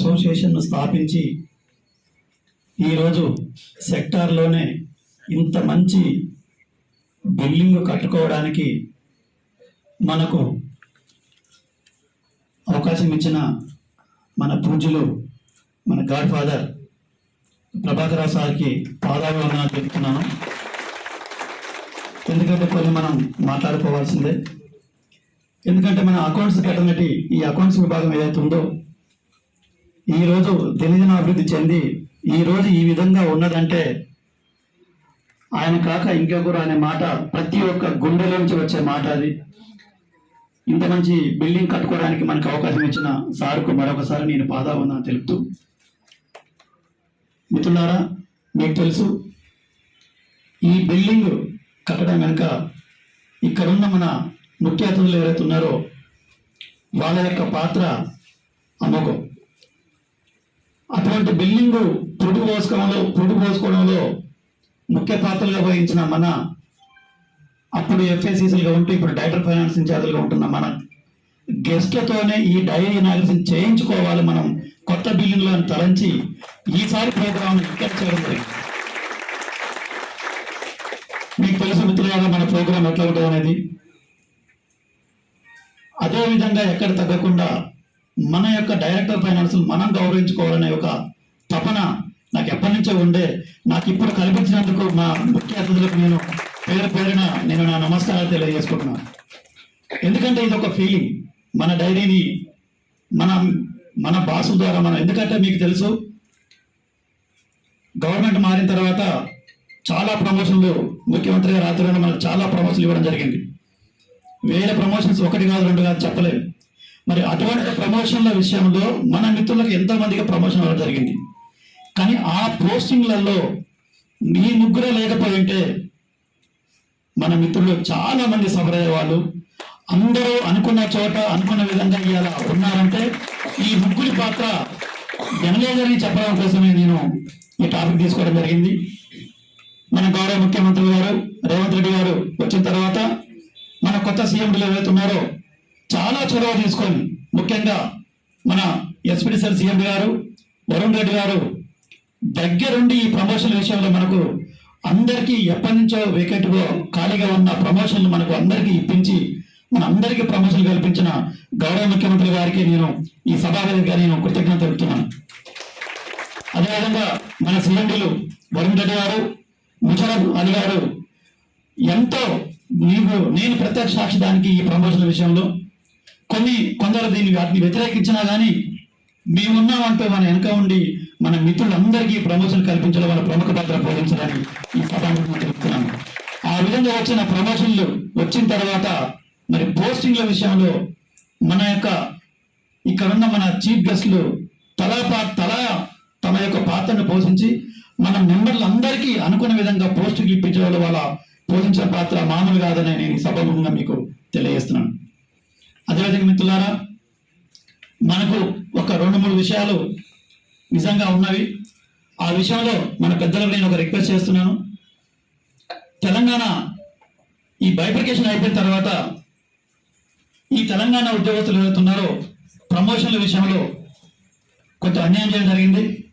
అసోసియేషన్ను స్థాపించి ఈరోజు సెక్టార్లోనే ఇంత మంచి బిల్డింగ్ కట్టుకోవడానికి మనకు అవకాశం ఇచ్చిన మన పూజలు మన గాడ్ ఫాదర్ ప్రభాకరరావు సార్కి పాదాభివందనాలు తెలుపుతున్నాను. ఎందుకంటే కొన్ని మనం మాట్లాడుకోవాల్సిందే. ఎందుకంటే మన అకౌంట్స్ కట్టనటి ఈ అకౌంట్స్ విభాగం ఏదైతే ఉందో ఈరోజు దినదిన అభివృద్ధి చెంది ఈరోజు ఈ విధంగా ఉన్నదంటే ఆయన కాక ఇంకొకరు అనే మాట ప్రతి ఒక్క గుండెలోంచి వచ్చే మాట అది. ఇంత మంచి బిల్డింగ్ కట్టుకోవడానికి మనకు అవకాశం ఇచ్చిన సార్కు మరొకసారి నేను పాదావందన తెలుపుతూ మిత్రులారా మీకు తెలుసు ఈ బిల్డింగ్ కట్టడం వెనుక ఇక్కడున్న మన ముఖ్య అతిథులు ఎవరైతే ఉన్నారో వాళ్ళ యొక్క పాత్ర అమోఘం. అటువంటి బిల్డింగ్ పురుడు పోసుకోవడంలో పురుడు పోసుకోవడంలో ముఖ్య పాత్రలుగా వహించిన మన అప్పుడు ఎఫ్ఐసిసిలుగా ఉంటూ ఇప్పుడు డైరెక్టర్ ఫైనాన్స్ ఇన్ఛార్జ్గా ఉంటున్న మన గెస్ట్లతోనే ఈ డైరీ ఇనాగ్రేషన్ చేయించుకోవాలి మనం కొత్త బిల్డింగ్లో అని తలంచి ఈసారి ప్రోగ్రామ్ ఇక్కడ చేయడం జరిగింది. మీకు తెలుసు మిత్రులారా మన ప్రోగ్రామ్ ఎట్లా ఉంటుంది అనేది అదే విధంగా ఎక్కడ తగ్గకుండా మన యొక్క డైరెక్టర్ ఫైనాన్స్ మనం గౌరవించుకోవాలనే ఒక తపన నాకు ఎప్పటి నుంచో ఉండే. నాకు ఇప్పుడు కల్పించినందుకు మా ముఖ్య అతిథులకు నేను పేరు పేరున నేను నా నమస్కారాలు తెలియజేసుకుంటున్నాను ఎందుకంటే ఇది ఒక ఫీలింగ్ మన డైరీని మన మన భాష ద్వారా మనం ఎందుకంటే మీకు తెలుసు గవర్నమెంట్ మారిన తర్వాత చాలా ప్రమోషన్లు ముఖ్యమంత్రి గారు ఆధ్వర్యంలో మనకు చాలా ప్రమోషన్లు ఇవ్వడం జరిగింది. వేల ప్రమోషన్స్ ఒకటి కాదు రెండు కాదు చెప్పలేము. మరి అటువంటి ప్రమోషన్ల విషయంలో మన మిత్రులకు ఎంతమందికి ప్రమోషన్ అవ్వడం జరిగింది. కానీ ఆ పోస్టింగ్లలో మీ ముగ్గురే లేకపోయి ఉంటే మన మిత్రులు చాలా మంది సఫర్ వాళ్ళు. అందరూ అనుకున్న చోట అనుకున్న విధంగా ఇవాళ ఉన్నారంటే ఈ ముగ్గురి పాత్ర జనలేదని చెప్పడం కోసమే నేను ఈ టాపిక్ తీసుకోవడం జరిగింది. మన గౌరవ ముఖ్యమంత్రి గారు రేవంత్ రెడ్డి గారు వచ్చిన తర్వాత మన కొత్త సీఎంలు ఎవరైతే ఉన్నారో చాలా చొరవ తీసుకొని ముఖ్యంగా మన ఎస్పీ సార్ సీఎం గారు వరుణ్ రెడ్డి గారు దగ్గరుండి ఈ ప్రమోషన్ విషయంలో మనకు అందరికీ ఎప్పటి నుంచో వేకెట్గా ఖాళీగా ఉన్న ప్రమోషన్లు మనకు అందరికీ ఇప్పించి మన అందరికీ ప్రమోషన్లు కల్పించిన గౌరవ ముఖ్యమంత్రి గారికి నేను ఈ సభావేదికగా నేను కృతజ్ఞత తెలుపుతున్నాను. అదేవిధంగా మన సీఎండీలు వరుణ్ రెడ్డి గారు ముషరఫ్ అలీ గారు ఎంతో నీకు నేను ప్రత్యక్ష సాక్షి దానికి ఈ ప్రమోషన్ల విషయంలో కొన్ని కొందరు దీన్ని వాటిని వ్యతిరేకించినా కానీ మేమున్నామంటూ మన వెనక ఉండి మన మిత్రులందరికీ ప్రమోషన్ కల్పించడం వాళ్ళ ప్రముఖ పాత్ర పోషించడానికి ఈ సభాముఖంగా చెప్తున్నాను ఆ విధంగా వచ్చిన ప్రమోషన్లు వచ్చిన తర్వాత మరి పోస్టింగ్ల విషయంలో మన యొక్క ఇక్కడున్న మన చీఫ్ గెస్ట్లు తలా పా తలా తమ యొక్క పాత్రను పోషించి మన మెంబర్లందరికీ అనుకున్న విధంగా పోస్టులు ఇప్పించడం వాళ్ళ పోషించిన పాత్ర మామూలు కాదని నేను ఈ మీకు తెలియజేస్తున్నాను. అదేవిధంగా మిత్రులారా మనకు ఒక రెండు మూడు విషయాలు నిజంగా ఉన్నవి. ఆ విషయంలో మన పెద్దలకు నేను ఒక రిక్వెస్ట్ చేస్తున్నాను. తెలంగాణ ఈ బైఫికేషన్ అయిపోయిన తర్వాత ఈ తెలంగాణ ఉద్యోగస్తులు ఏదైతున్నారో ప్రమోషన్ల విషయంలో కొంచెం అన్యాయం చేయడం జరిగింది.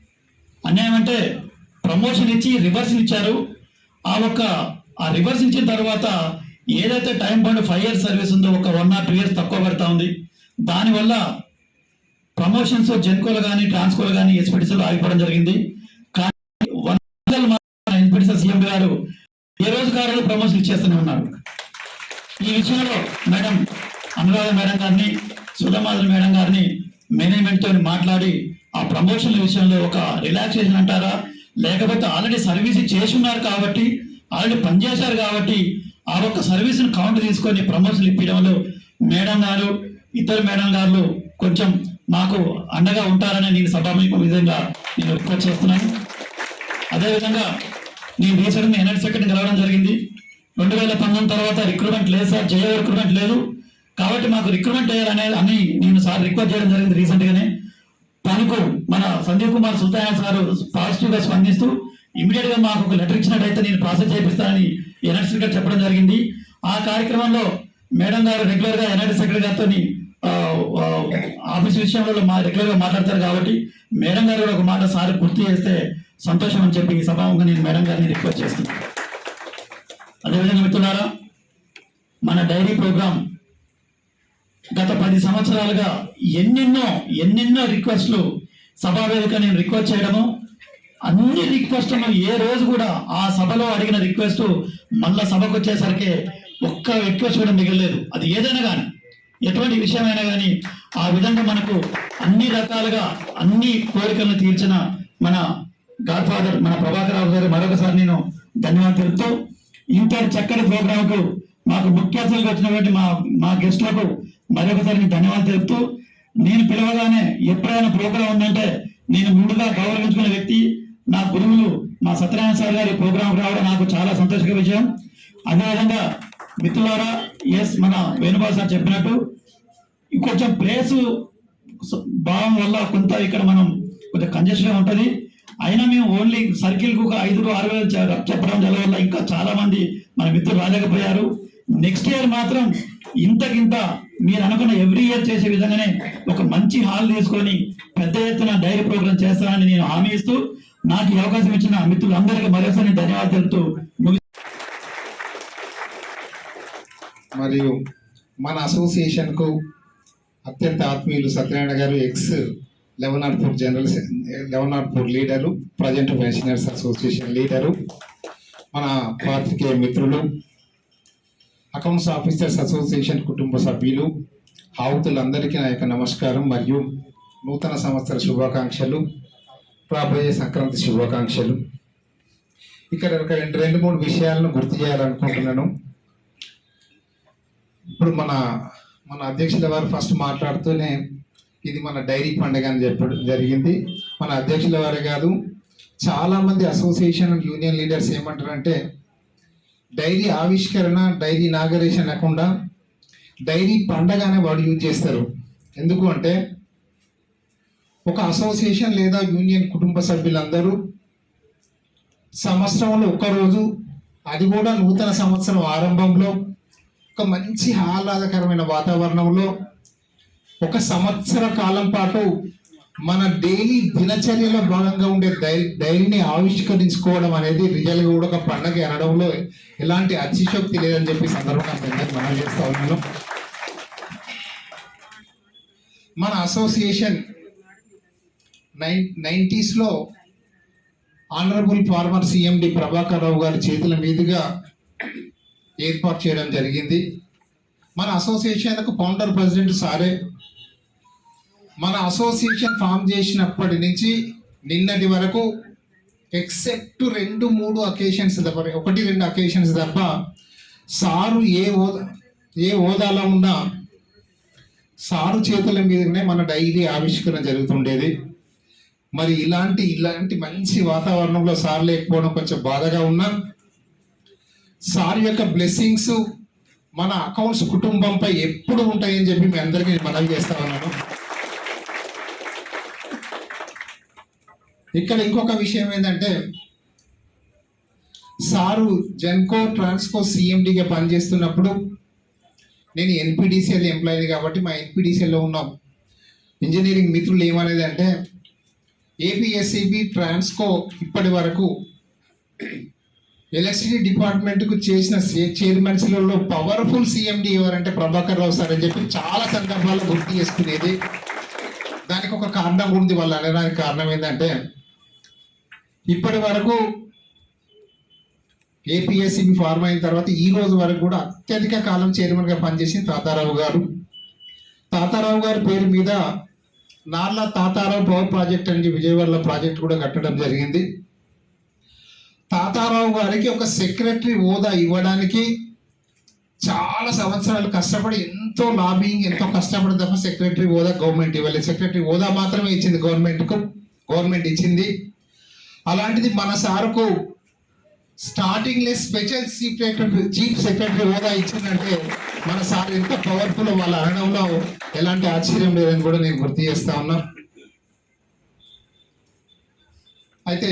అన్యాయం అంటే ప్రమోషన్ ఇచ్చి రివర్స్ ఇచ్చారు. ఆ ఒక్క ఆ రివర్స్ ఇచ్చిన తర్వాత ఏదైతే time bond five years service ఉందో ఒక వన్ ఆర్ టూ ఇయర్స్ తక్కువ పడతా ఉంది దానివల్ల ప్రమోషన్స్ జెన్కోలు కానీ ట్రాన్స్కోలు కానీ ఎస్పీటీసీలు ఆగిపోవడం జరిగింది. కానీ వందల ఎస్పీటీసీ సీఎం గారు ఏ రోజు కారణాలు ప్రమోషన్ ఇచ్చేస్తూనే ఉన్నారు. ఈ విషయంలో మేడం అనురాధ మేడం గారిని సుధమాధురి మేడం గారిని మేనేజ్మెంట్తో మాట్లాడి ఆ ప్రమోషన్ల విషయంలో ఒక రిలాక్సేషన్ అంటారా? లేకపోతే ఆల్రెడీ సర్వీస్ చేసి ఉన్నారు కాబట్టి ఆల్రెడీ పనిచేశారు కాబట్టి ఆ ఒక్క సర్వీస్ని కౌంట్ తీసుకొని ప్రమోషన్లు ఇప్పించడంలో మేడం గారు ఇద్దరు మేడం గారు కొంచెం మాకు అండగా ఉంటారని నేను సభాముఖ విధంగా నేను రిక్వెస్ట్ చేస్తున్నాను. అదేవిధంగా నేను రీసెంట్గా ఎన్ఎడ్ సెక్రటరీ కలవడం జరిగింది. రెండు వేల పంతొమ్మిది తర్వాత రిక్రూట్మెంట్ లేదు సార్ జయ రిక్రూట్మెంట్ లేదు. కాబట్టి మాకు రిక్రూట్మెంట్ చేయాలనేది అని నేను సార్ రిక్వెస్ట్ చేయడం జరిగింది రీసెంట్గానే. తనకు మన సందీప్ కుమార్ సుల్తాన్ సార్ పాజిటివ్గా స్పందిస్తూ ఇమీడియట్గా మాకు ఒక లెటర్ ఇచ్చినట్టయితే నేను ప్రాసెస్ చేపిస్తానని ఎన్ఆర్సీ గారు చెప్పడం జరిగింది. ఆ కార్యక్రమంలో మేడం గారు రెగ్యులర్గా ఎన్ఆర్సీ సెక్రటరీ గారితో ఆఫీస్ విషయంలో మా రెగ్యులర్గా మాట్లాడతారు కాబట్టి మేడం గారు కూడా ఒక మాట సార్ గుర్తు చేస్తే సంతోషం అని చెప్పి ఈ సభాముఖంగా నేను మేడం గారిని రిక్వెస్ట్ చేస్తున్నాను అదేవిధంగా మిత్రులారా మన డైరీ ప్రోగ్రామ్ గత పది సంవత్సరాలుగా ఎన్నెన్నో ఎన్నెన్నో రిక్వెస్ట్లు సభా వేదిక నేను రిక్వెస్ట్ చేయడము. అన్ని రిక్వెస్ట్లను ఏ రోజు కూడా ఆ సభలో అడిగిన రిక్వెస్ట్ మళ్ళా సభకు వచ్చేసరికి ఒక్క రిక్వెస్ట్ కూడా మిగలలేదు. అది ఏదైనా కానీ ఎటువంటి విషయమైనా కానీ ఆ విధంగా మనకు అన్ని రకాలుగా అన్ని కోరికలను తీర్చిన మన గాడ్ ఫాదర్ మన ప్రభాకర్ గారు మరొకసారి నేను ధన్యవాదాలు తెలుపుతూ ఇంతటి చక్కటి ప్రోగ్రాంకు మాకు ముఖ్య అతిథులకు వచ్చినటువంటి మా మా గెస్టులకు మరొకసారి ధన్యవాదాలు తెలుపుతూ నేను పిలవగానే ఎప్పుడైనా ప్రోగ్రాం ఉందంటే నేను ముందుగా గౌరవించుకునే వ్యక్తి నా గురువులు మా సత్యనారాయణ సార్ గారి ప్రోగ్రాం రావడం నాకు చాలా సంతోషకర విషయం. అదేవిధంగా మిత్రులారా ఎస్ మన వేణుగోపాల్ సార్ చెప్పినట్టు కొంచెం ప్లేస్ భావం వల్ల కొంత ఇక్కడ మనం కొంచెం కంజెషన్ ఉంటుంది. అయినా మేము ఓన్లీ సర్కిల్కు ఒక ఐదు ఆరు వేలు చెప్పడం జరగ వల్ల ఇంకా చాలామంది మన మిత్రులు రాలేకపోయారు. నెక్స్ట్ ఇయర్ మాత్రం ఇంతకింత మీరు అనుకున్న ఎవ్రీ ఇయర్ చేసే విధంగానే ఒక మంచి హాల్ తీసుకొని పెద్ద ఎత్తున డైరీ ప్రోగ్రామ్ చేస్తానని నేను హామీ ఇస్తూ నాకు ఈ అవకాశం ఇచ్చిన మిత్రులందరికీ మరోసారి ధన్యవాదాలు. తెలుపుతూ మరియు మన అసోసియేషన్కు అత్యంత ఆత్మీయులు సత్యనారాయణ గారు ఎక్స్ లెవెనార్పూర్ జనరల్ సె- లెవెనార్పూర్ leader present pensioners association leader మన పాత్రికేయ మిత్రులు అకౌంట్స్ ఆఫీసర్స్ అసోసియేషన్ కుటుంబ సభ్యులు హావుతులందరికీ నా యొక్క నమస్కారం మరియు నూతన సంవత్సర శుభాకాంక్షలు. రాబోయే సంక్రాంతి శుభాకాంక్షలు. ఇక్కడ ఒక రెండు రెండు మూడు విషయాలను గుర్తు చేయాలనుకుంటున్నాను. ఇప్పుడు మన మన అధ్యక్షుల వారు ఫస్ట్ మాట్లాడుతూనే ఇది మన డైరీ పండుగ అని చెప్పడం జరిగింది. మన అధ్యక్షుల వారే కాదు చాలా మంది అసోసియేషన్ యూనియన్ లీడర్స్ ఏమంటారంటే డైరీ ఆవిష్కరణ డైరీ నాగరేషన్ లేకుండా డైరీ పండగ అనే వాడు యూజ్ చేస్తారు. ఎందుకు అంటే ఒక అసోసియేషన్ లేదా యూనియన్ కుటుంబ సభ్యులందరూ సంవత్సరంలో ఒక్కరోజు అది కూడా నూతన సంవత్సరం ఆరంభంలో ఒక మంచి ఆహ్లాదకరమైన వాతావరణంలో ఒక సంవత్సర కాలం పాటు మన డైలీ దినచర్యలో భాగంగా ఉండే డై డైరీని ఆవిష్కరించుకోవడం అనేది రియల్గా కూడా ఒక పండగ అనడంలో ఎలాంటి అతిశక్తి లేదని చెప్పి సందర్భంగా మనం చేస్తా ఉన్నాను. మన association nine నైంటీస్లో honourable former CMD Prabhakar Rao గారి చేతుల మీదుగా ఏర్పాటు చేయడం జరిగింది. మన అసోసియేషన్కు ఫౌండర్ ప్రెసిడెంట్ సారే మన అసోసియేషన్ ఫామ్ చేసినప్పటి నుంచి నిన్నటి వరకు ఎక్సెప్ట్ రెండు మూడు అకేషన్స్ తప్ప ఒకటి రెండు అకేషన్స్ తప్ప సారు ఏ హోదా ఏ హోదాలో ఉన్నా సారు చేతుల మీదనే మన డైలీ ఆవిష్కరణ జరుగుతుండేది. మరి ఇలాంటి ఇలాంటి మంచి వాతావరణంలో సార్ లేకపోవడం కొంచెం బాధగా ఉన్నా సార్ యొక్క బ్లెస్సింగ్స్ మన అకౌంట్స్ కుటుంబంపై ఎప్పుడు ఉంటాయని చెప్పి మీ అందరికీ నేను మనవి చేస్తా ఉన్నాను. ఇక్కడ ఇంకొక విషయం ఏంటంటే సారు జెన్కో ట్రాన్స్కో సిఎండిగా పనిచేస్తున్నప్పుడు నేను ఎన్పిడిసిఎల్ ఎంప్లాయీని కాబట్టి మా ఎన్పిడిసిఎల్లో ఉన్న ఇంజనీరింగ్ మిత్రులు ఏమనేది అంటే ఏపీఎస్సిబి ట్రాన్స్కో ఇప్పటి వరకు ఎలక్ట్రిసిటీ డిపార్ట్మెంట్కు చేసిన చైర్మన్స్లలో పవర్ఫుల్ సీఎండి ఎవరంటే ప్రభాకర్ రావు సార్ అని చెప్పి చాలా సందర్భాల్లో గుర్తు చేసుకునేది. దానికి ఒక కారణం ఉంది వాళ్ళు అనడానికి కారణం ఏంటంటే ఇప్పటి వరకు ఏపీఎస్సిబి ఫార్మ్ అయిన తర్వాత ఈ రోజు వరకు కూడా అత్యధిక కాలం చైర్మన్గా పనిచేసింది తాతారావు గారు. తాతారావు గారి పేరు మీద నార్ల తాతారావు పవర్ ప్రాజెక్ట్ అని విజయవాడలో ప్రాజెక్ట్ కూడా కట్టడం జరిగింది. తాతారావు గారికి ఒక సెక్రటరీ హోదా ఇవ్వడానికి చాలా సంవత్సరాలు కష్టపడి ఎంతో లాబింగ్ ఎంతో కష్టపడి తప్ప సెక్రటరీ హోదా గవర్నమెంట్ ఇవ్వలేదు. సెక్రటరీ హోదా మాత్రమే ఇచ్చింది గవర్నమెంట్కు గవర్నమెంట్ ఇచ్చింది. అలాంటిది మన సార్కు స్టార్టింగ్లే special chief secretary chief secretary హోదా ఇచ్చిందంటే మన సార్ ఎంత పవర్ఫుల్ వాళ్ళ అరణంలో ఎలాంటి ఆశ్చర్యం లేదని కూడా నేను గుర్తు చేస్తా ఉన్నా. అయితే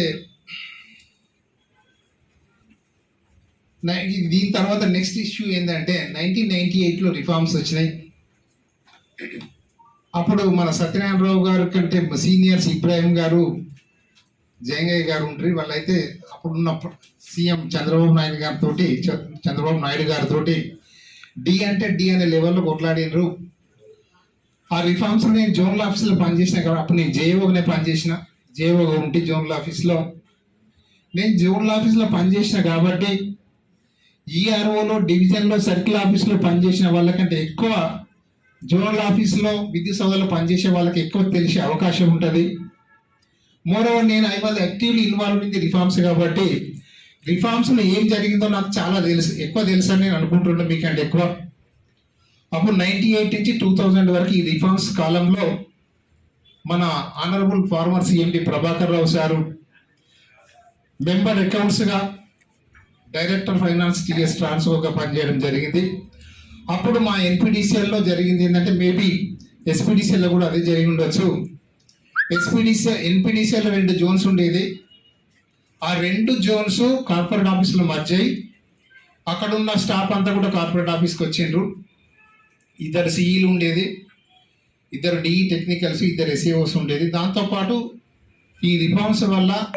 దీని తర్వాత నెక్స్ట్ ఇష్యూ ఏంటంటే నైన్టీన్ నైన్టీ ఎయిట్లో రిఫార్మ్స్ వచ్చినాయి. అప్పుడు మన సత్యనారాయణరావు గారు కంటే సీనియర్స్ ఇబ్రాహిం గారు జయంగయ్య గారు ఉంటారు వాళ్ళైతే అప్పుడున్న సీఎం చంద్రబాబు నాయుడు గారితో చంద్రబాబు నాయుడు గారితో డి అంటే డి అనే లెవెల్లో కొట్లాడినరు ఆ రిఫార్మ్స్ నేను జోనల్ ఆఫీస్లో పనిచేసిన కాబట్టి అప్పుడు నేను జేఓగానే పనిచేసిన. జేఓగా ఉంటే జోనల్ ఆఫీస్లో. నేను జోనల్ ఆఫీస్లో పనిచేసిన కాబట్టి ఈఆర్ఓలో డివిజన్లో సర్కిల్ ఆఫీస్లో పనిచేసిన వాళ్ళకంటే ఎక్కువ జోనల్ ఆఫీస్లో విద్యుత్ సౌదాలో పనిచేసే వాళ్ళకి ఎక్కువ తెలిసే అవకాశం ఉంటుంది. మోరోవర్ నేను I was actively involve in the reforms కాబట్టి రిఫార్మ్స్లో ఏం జరిగిందో నాకు చాలా తెలుసు. ఎక్కువ తెలుసు అని నేను అనుకుంటున్నాను మీకంటే ఎక్కువ. అప్పుడు నైన్టీ ఎయిట్ నుంచి టూ థౌజండ్ వరకు ఈ రిఫార్మ్స్ కాలంలో మన honourable former CMD Prabhakar Rao sir member అకౌంట్స్గా director finance TS ట్రాన్స్ఫర్గా పనిచేయడం జరిగింది. అప్పుడు మా ఎన్పిడిసిఎల్లో జరిగింది ఏంటంటే మేబీ ఎస్పీడిసిఎల్లో కూడా అదే జరిగి ఉండొచ్చు. ఎస్పీడీసీ ఎన్పిడిసిఎల్ రెండు జోన్స్ ఉండేది. ఆ రెండు జోన్స్ కార్పొరేట్ ఆఫీసుల మధ్య అక్కడున్న అక్కడ ఉన్న స్టాఫ్ అంతా కూడా కార్పొరేట్ ఆఫీస్కి వచ్చిండ్రు. ఇద్దరు సిఈలు ఉండేది ఇద్దరు డిఈ టెక్నికల్స్ ఇద్దరు ఎస్ఏఓస్ ఉండేది. దాంతోపాటు ఈ రిఫార్మ్స్ వల్ల